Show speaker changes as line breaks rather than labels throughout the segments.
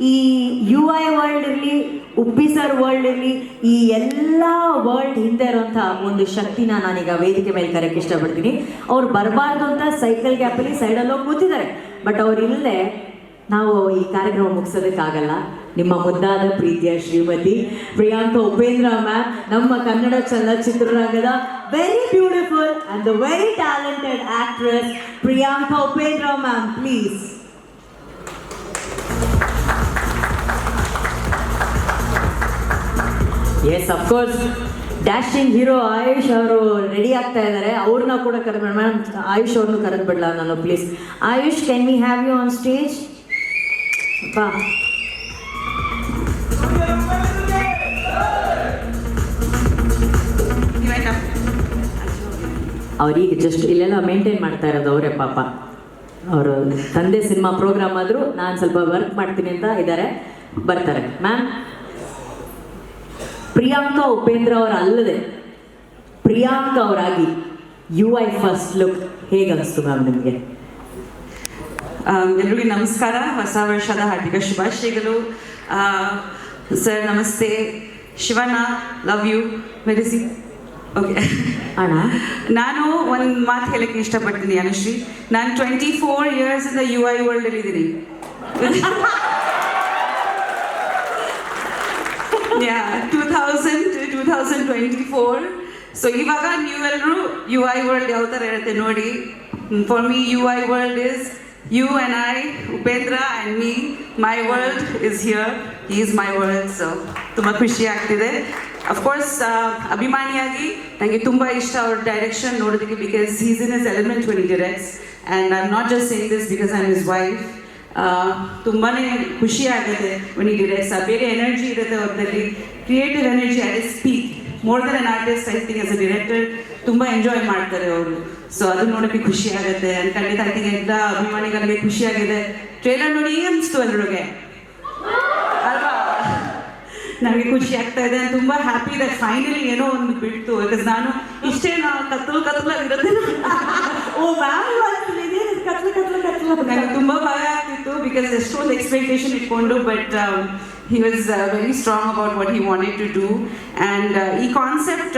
ಈ U I world ಇರಲಿ ಉಪ್ಪಿಸರ್ world ಇರಲಿ, ಈ ಎಲ್ಲ ವರ್ಲ್ಡ್ ಹಿಂದೆ ಇರುವಂಥ ಒಂದು ಶಕ್ತಿನ ನಾನೀಗ ವೇದಿಕೆ ಮೇಲೆ ಕರೆಯಕ್ಕೆ ಇಷ್ಟಪಡ್ತೀನಿ. ಅವ್ರು ಬರಬಾರ್ದು ಅಂತ ಸೈಕಲ್ ಗ್ಯಾಪಲ್ಲಿ ಸೈಡಲ್ಲಿ ಹೋಗಿ ಕೂತಿದ್ದಾರೆ. ಬಟ್ ಅವ್ರು ಇಲ್ಲದೆ ನಾವು ಈ ಕಾರ್ಯಕ್ರಮ ಮುಗಿಸೋದಕ್ಕಾಗಲ್ಲ. ನಿಮ್ಮ ಮುದ್ದಾದ ಪ್ರೀತಿಯ ಶ್ರೀಮತಿ ಪ್ರಿಯಾಂಕಾ ಉಪೇಂದ್ರ ಮ್ಯಾಮ್ ನಮ್ಮ Kannada ಚಲನಚಿತ್ರರಂಗದ very beautiful and very talented actress Priyanka Upendra ma'am please yes of course dashing hero Ayush ಅವರು ರೆಡಿ ಆಗ್ತಾ ಇದ್ದಾರೆ. ಅವ್ರನ್ನ ಕೂಡ ಕರೆದು ಮೇಡಮ್ ಆಯುಷ್ ಅವ್ರನ್ನೂ ಕರೆದು ಬಿಡಲ ನಾನು please Ayush can we have you on stage ಬಾ. ಅವ್ರೀಗ ಜಸ್ಟ್ ಇಲ್ಲೆಲ್ಲ ಮೇಂಟೈನ್ ಮಾಡ್ತಾ ಇರೋದು ಅವರೇ ಪಾಪ. ಅವರು ತಂದೆ ಸಿನಿಮಾ ಪ್ರೋಗ್ರಾಮ್ ಆದರೂ ನಾನು ಸ್ವಲ್ಪ ವರ್ಕ್ ಮಾಡ್ತೀನಿ ಅಂತ ಇದ್ದಾರೆ ಬರ್ತಾರೆ. ಮ್ಯಾಮ್ ಪ್ರಿಯಾಂಕಾ ಉಪೇಂದ್ರ ಅವರ ಅಲ್ಲದೆ ಪ್ರಿಯಾಂಕಾ ಅವರಾಗಿ ಯು ಐ ಫಸ್ಟ್ ಲುಕ್ ಹೇಗನ್ನಿಸ್ತು ಮ್ಯಾಮ್ ನಿಮಗೆ?
ಎಲ್ರಿಗೂ ನಮಸ್ಕಾರ. ಹೊಸ ವರ್ಷದ ಹಾರ್ದಿಕ ಶುಭಾಶಯಗಳು. ಸರ್ ನಮಸ್ತೆ. Shivanna love you. ಮೆರಿಸಿ. ಓಕೆ.
ಅಣ್ಣ?
ನಾನು ಒಂದು ಮಾತು ಹೇಳಕ್ಕೆ ಇಷ್ಟಪಡ್ತೀನಿ ಅನುಶ್ರೀ. ನಾನು ಟ್ವೆಂಟಿ ಫೋರ್ ಇಯರ್ಸಿಂದ ಯು ಐ ವರ್ಲ್ಡಲ್ಲಿ ಇದ್ದೀನಿ two thousand twenty four so ಇವಾಗ ನೀವೆಲ್ಲರೂ ಯು ಐ ವರ್ಲ್ಡ್ ಯಾವ ಥರ ಇರುತ್ತೆ ನೋಡಿ. For me U I world is you and I Upendra and me my world is here is my world so ತುಂಬ ಖುಷಿ ಆಗ್ತಿದೆ. ಅಫ್ಕೋರ್ಸ್ ಅಭಿಮಾನಿಯಾಗಿ ನನಗೆ ತುಂಬ ಇಷ್ಟ ಅವ್ರ ಡೈರೆಕ್ಷನ್ ನೋಡೋದಕ್ಕೆ because he's in is element when directs and I am not just saying this because I am is wife ತುಂಬಾ ಖುಷಿ ಆಗುತ್ತೆ when ಸ ಬೇರೆ ಎನರ್ಜಿ ಇರುತ್ತೆ ಅವ್ರದಲ್ಲಿ creative energy I speak more than an artist I think as a director ತುಂಬ enjoy ಮಾಡ್ತಾರೆ ಅವರು. So ಅದು ನೋಡೋಕ್ಕೆ ಖುಷಿ ಆಗುತ್ತೆ. ಅಂತ ಖಂಡಿತ ಐ ಥಿಂಕ್ ಎಲ್ಲ ಅಭಿಮಾನಿಗಳಿಗೆ ಖುಷಿ ಆಗಿದೆ. ಟ್ರೇಲರ್ ನೋಡಿ ಅನಿಸ್ತು ಅದ್ರೊಳಗೆ? ಅಲ್ವಾ? ನನಗೆ ಖುಷಿ ಆಗ್ತಾ ಇದೆ. ತುಂಬ ಹ್ಯಾಪಿ ಇದೆ ಫೈನಲಿ ಏನೋ ಒಂದು ಬಿಡ್ತು. ಬಿಕಾಸ್ ನಾನು ಇಷ್ಟೇ ನಾವು ಕತ್ತಲು ಕತ್ತಲಾಗಿರುತ್ತೆ
ಓ ಮ್ಯಾಮ್ ಕತ್ಲು ಕತ್ಲು ಕತ್ಲು.
ನನಗೆ ತುಂಬ ಭಯ. ಆಗ್ತಿತ್ತು ಬಿಕಾಸ್ ಎಷ್ಟೊಂದು ಎಕ್ಸ್ಪೆಕ್ಟೇಷನ್ ಇಟ್ಕೊಂಡು but he was very strong about what he wanted to do and ಈ ಕಾನ್ಸೆಪ್ಟ್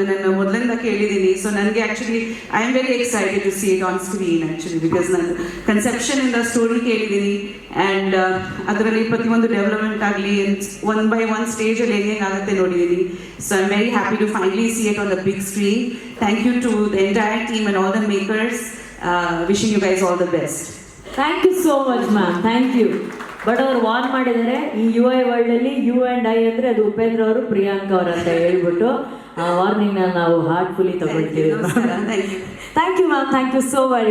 ನಾನು ಮೊದಲಿಂದ ಕೇಳಿದ್ದೀನಿ ಸೊ ನನಗೆ actually I am very excited to see it on screen actually because ನಾನು ಕನ್ಸೆಪ್ಷನ್ ಇಂದ ಸ್ಟೋರಿ ಕೇಳಿದ್ದೀನಿ ಆ್ಯಂಡ್ ಅದರಲ್ಲಿ ಪ್ರತಿಯೊಂದು ಡೆವಲಪ್ಮೆಂಟ್ ಆಗಲಿ ಒನ್ ಬೈ ಒನ್ ಸ್ಟೇಜಲ್ಲಿ ಹೆಂಗೆ ಆಗುತ್ತೆ ನೋಡಿದ್ದೀನಿ so I am very happy to finally see it on the big screen thank you to the entire team and all the makers wishing you guys all the best
thank you so much ma'am thank you but ಅವ್ರು war ಮಾಡಿದ್ದಾರೆ. ಈ U I world ಅಲ್ಲಿ you and I ಅಂದರೆ ಅದು ಉಪೇಂದ್ರ ಅವರು ಪ್ರಿಯಾಂಕಾ ಅವರು ಅಂತ ಹೇಳ್ಬಿಟ್ಟು ವಾರ್ನಿಂಗ್ ವಾರ್ನಿಂಗ್ನ ನಾವು ಹಾರ್ಟ್ಫುಲಿ ತಗೊಳ್ತೀವಿ. Thank you ma'am thank you so very